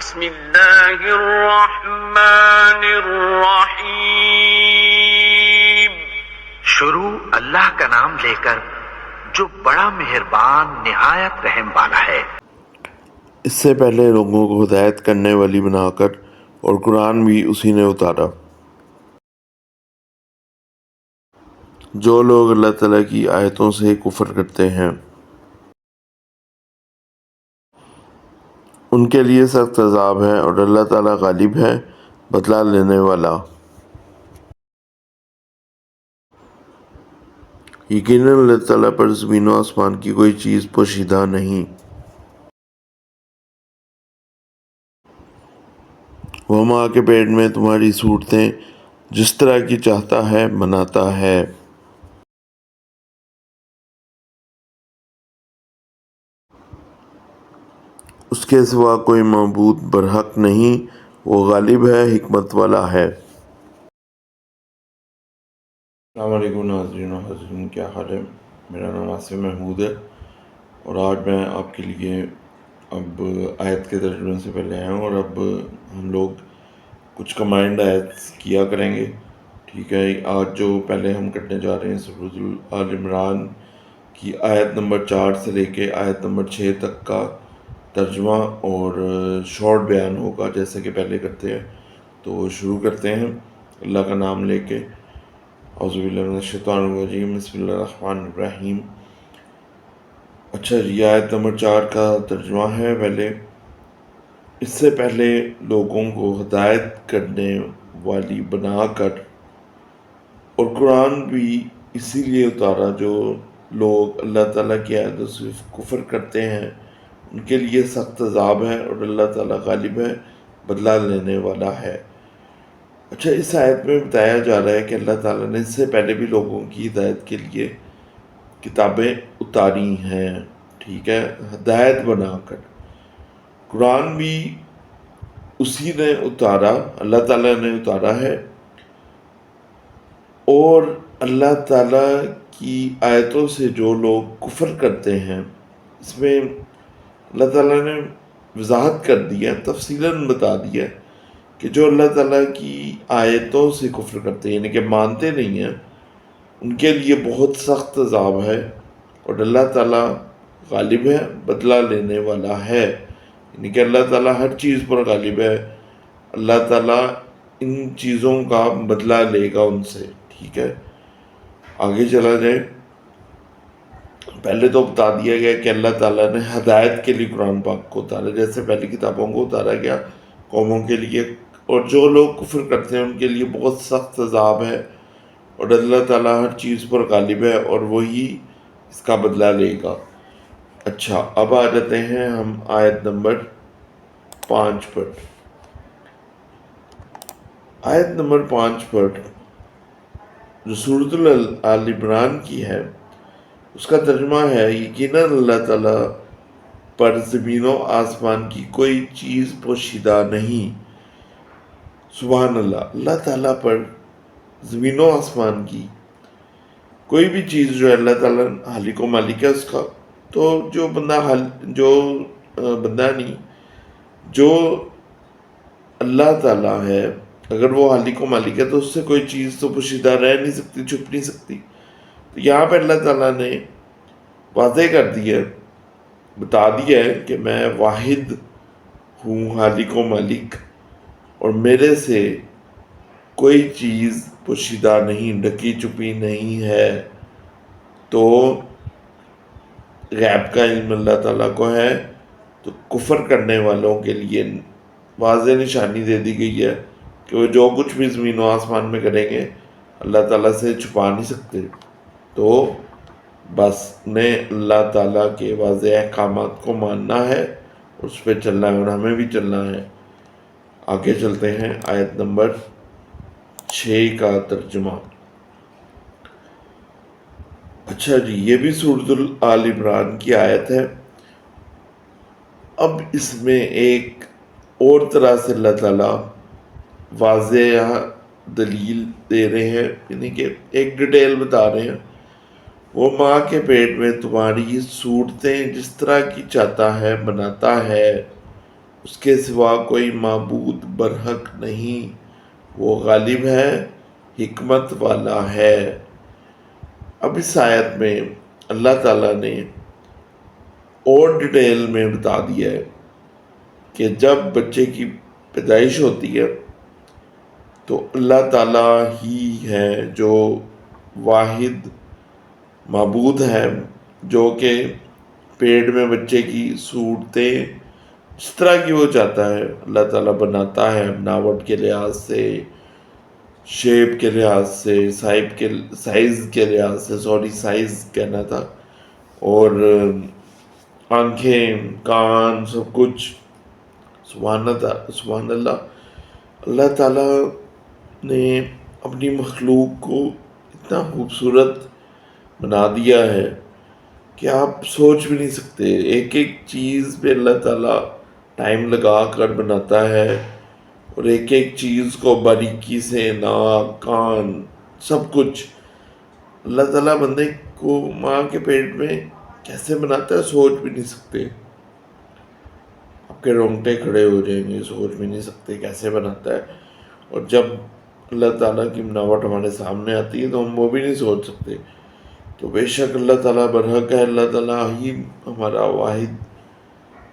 بسم الله الرحمن الرحيم. شروع اللہ کا نام لے کر جو بڑا مہربان نہایت رحم والا ہے۔ اس سے پہلے لوگوں کو ہدایت کرنے والی بنا کر اور قرآن بھی اسی نے اتارا۔ جو لوگ اللہ تعالیٰ کی آیتوں سے کفر کرتے ہیں ان کے لیے سخت عذاب ہے اور اللہ تعالیٰ غالب ہے بدلہ لینے والا۔ یقیناً اللہ تعالیٰ پر زمین و آسمان کی کوئی چیز پوشیدہ نہیں۔ وہ ماں کے پیٹ میں تمہاری صورتیں جس طرح کی چاہتا ہے بناتا ہے۔ کے سوا کوئی معبود برحق نہیں، وہ غالب ہے، حکمت والا ہے۔ السلام علیکم ناظرین و حاضرین، کیا حال ہے؟ میرا نام آصف محمود ہے اور آج میں آپ کے لیے اب آیت کے ترجمے سے پہلے آیا ہوں اور اب ہم لوگ کچھ کمائنڈ آیت کیا کریں گے۔ ٹھیک ہے، آج جو پہلے ہم کرنے جا رہے ہیں سبرز العال عمران کی آیت نمبر چار سے لے کے آیت نمبر چھ تک کا ترجمہ اور شارٹ بیان ہوگا جیسے کہ پہلے کرتے ہیں۔ تو شروع کرتے ہیں۔ اللہ کا نام لے کے۔ اعوذ باللہ من الشیطان الرجیم۔ بسم اللہ الرحمن الرحیم۔ اچھا جی آیت نمبر چار کا ترجمہ ہے۔ پہلے، اس سے پہلے لوگوں کو ہدایت کرنے والی بنا کر، اور قرآن بھی اسی لیے اتارا جو لوگ اللہ تعالیٰ کی عید سے کفر کرتے ہیں۔ ان کے لیے سخت عذاب ہے اور اللہ تعالیٰ غالب ہے بدلہ لینے والا ہے۔ اچھا اس آیت میں بتایا جا رہا ہے کہ اللہ تعالیٰ نے اس سے پہلے بھی لوگوں کی ہدایت کے لیے کتابیں اتاری ہیں۔ ٹھیک ہے، ہدایت بنا کر۔ قرآن بھی اسی نے اتارا، اللہ تعالیٰ نے اتارا ہے۔ اور اللہ تعالیٰ کی آیتوں سے جو لوگ کفر کرتے ہیں، اس میں اللہ تعالیٰ نے وضاحت کر دیا تفصیلاً بتا دیا کہ جو اللہ تعالیٰ کی آیتوں سے کفر کرتے ہیں یعنی کہ مانتے نہیں ہیں، ان کے لیے بہت سخت عذاب ہے اور اللہ تعالیٰ غالب ہے، بدلہ لینے والا ہے۔ یعنی کہ اللہ تعالیٰ ہر چیز پر غالب ہے، اللہ تعالیٰ ان چیزوں کا بدلہ لے گا ان سے، ٹھیک ہے؟ آگے چلا جائے۔ پہلے تو بتا دیا گیا کہ اللہ تعالیٰ نے ہدایت کے لیے قرآن پاک کو اتارا، جیسے پہلی کتابوں کو اتارا گیا قوموں کے لیے، اور جو لوگ کفر کرتے ہیں ان کے لیے بہت سخت عذاب ہے، اور اللہ تعالیٰ ہر چیز پر غالب ہے اور وہی اس کا بدلہ لے گا۔ اچھا اب آ جاتے ہیں ہم آیت نمبر پانچ پر۔ آیت نمبر پانچ پر جو صورت العال عمران کی ہے اس کا ترجمہ ہے، یقیناً اللہ تعالیٰ پر زمین و آسمان کی کوئی چیز پوشیدہ نہیں۔ سبحان اللہ اللہ تعالیٰ پر زمین و آسمان کی کوئی بھی چیز جو ہے، اللہ تعالیٰ حالق و مالک ہے، اس کا تو جو بندہ حال جو بندہ نہیں، جو اللہ تعالیٰ ہے، اگر وہ حالق و مالک ہے تو اس سے کوئی چیز تو پوشیدہ رہ نہیں سکتی، چھپ نہیں سکتی۔ تو یہاں پہ اللہ تعالیٰ نے واضح کر دیا بتا دیا ہے کہ میں واحد ہوں حالق و مالک، اور میرے سے کوئی چیز پوشیدہ نہیں، ڈکی چپی نہیں ہے۔ تو غیب کا علم اللہ تعالیٰ کو ہے، تو کفر کرنے والوں کے لیے واضح نشانی دے دی گئی ہے کہ وہ جو کچھ بھی زمین و آسمان میں کریں گے، اللہ تعالیٰ سے چھپا نہیں سکتے۔ تو بس انہیں اللہ تعالیٰ کے واضح احکامات کو ماننا ہے، اس پہ چلنا ہے اور ہمیں بھی چلنا ہے۔ آگے چلتے ہیں، آیت نمبر چھ کا ترجمہ۔ اچھا جی یہ بھی صورت العال عمران کی آیت ہے۔ اب اس میں ایک اور طرح سے اللہ تعالیٰ واضح دلیل دے رہے ہیں یعنی کہ ایک ڈیٹیل بتا رہے ہیں۔ وہ ماں کے پیٹ میں تمہاری صورتیں جس طرح کی چاہتا ہے بناتا ہے، اس کے سوا کوئی معبود برحق نہیں۔ وہ غالب ہے، حکمت والا ہے۔ اب اس آیت میں اللہ تعالیٰ نے اور ڈیٹیل میں بتا دیا ہے کہ جب بچے کی پیدائش ہوتی ہے تو اللہ تعالیٰ ہی ہے جو واحد معبود ہے جو کہ پیٹ میں بچے کی صورتیں جس طرح کی وہ چاہتا ہے۔ اللہ تعالیٰ بناتا ہے بناوٹ کے لحاظ سے، شیپ کے لحاظ سے سائب کے، سائز کے لحاظ سے، سوری، سائز کہنا تھا۔ اور آنکھیں، کان، سب کچھ۔ سبحان اللہ سبحان اللہ۔ اللہ تعالیٰ نے اپنی مخلوق کو اتنا خوبصورت بنا دیا ہے کہ آپ سوچ بھی نہیں سکتے۔ ایک ایک چیز پہ اللہ تعالیٰ ٹائم لگا کر بناتا ہے اور ایک ایک چیز کو باریکی سے ناک، کان، سب کچھ۔ اللہ تعالیٰ بندے کو ماں کے پیٹ میں کیسے بناتا ہے سوچ بھی نہیں سکتے۔ آپ کے رونگٹے کھڑے ہو جائیں گے، سوچ بھی نہیں سکتے کیسے بناتا ہے۔ اور جب اللہ تعالیٰ کی بناوٹ ہمارے سامنے آتی ہے تو ہم وہ بھی نہیں سوچ سکتے۔ تو بے شک اللہ تعالیٰ برحق ہے، اللہ تعالیٰ ہی ہمارا واحد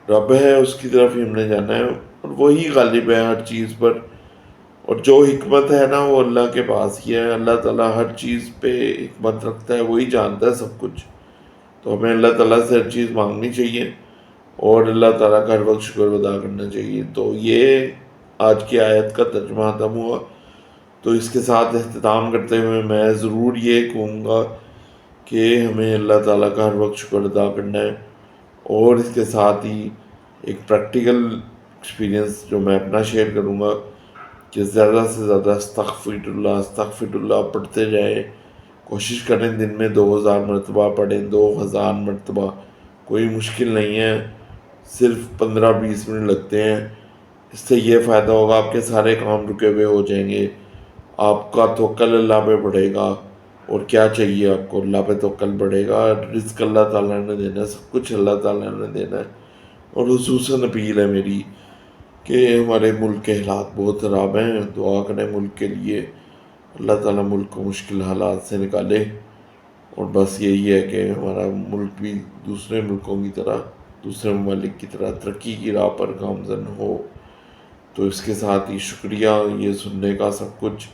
رب ہے، اس کی طرف ہی ہم نے جانا ہے اور وہی غالب ہے ہر چیز پر۔ اور جو حکمت ہے نا، وہ اللہ کے پاس ہی ہے۔ اللہ تعالیٰ ہر چیز پہ حکمت رکھتا ہے، وہی جانتا ہے سب کچھ۔ تو ہمیں اللہ تعالیٰ سے ہر چیز مانگنی چاہیے اور اللہ تعالیٰ کا ہر وقت شکر ادا کرنا چاہیے۔ تو یہ آج کی آیت کا ترجمہ ختم ہوا۔ تو اس کے ساتھ اختتام کرتے ہوئے میں ضرور یہ کہوں گا کہ ہمیں اللہ تعالیٰ کا ہر وقت شکر ادا کرنا ہے اور اس کے ساتھ ہی ایک پریکٹیکل ایکسپیرینس جو میں اپنا شیئر کروں گا کہ زیادہ سے زیادہ استغفر اللہ استغفر اللہ پڑھتے جائیں، کوشش کریں دن میں دو ہزار مرتبہ پڑھیں، دو ہزار مرتبہ، کوئی مشکل نہیں ہے، صرف پندرہ بیس منٹ لگتے ہیں۔ اس سے یہ فائدہ ہوگا، آپ کے سارے کام رکے ہوئے ہو جائیں گے، آپ کا توکل اللہ پہ بڑھے گا۔ اور کیا چاہیے آپ کو؟ اللہ پہ توکل بڑھے گا، رزق اللہ تعالیٰ نے دینا ہے، سب کچھ اللہ تعالیٰ نے دینا ہے۔ اور خصوصاً اپیل ہے میری کہ ہمارے ملک کے حالات بہت خراب ہیں، دعا کریں ملک کے لیے۔ اللہ تعالیٰ ملک کو مشکل حالات سے نکالے۔ اور بس یہی ہے کہ ہمارا ملک بھی دوسرے ملکوں کی طرح، دوسرے ممالک کی طرح ترقی کی راہ پر گامزن ہو۔ تو اس کے ساتھ ہی شکریہ، یہ سننے کا سب کچھ۔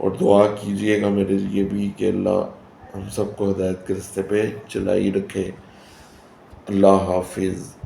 اور دعا کیجیے گا میرے لیے بھی کہ اللہ ہم سب کو ہدایت کے رستے پہ چلائی رکھے۔ اللہ حافظ۔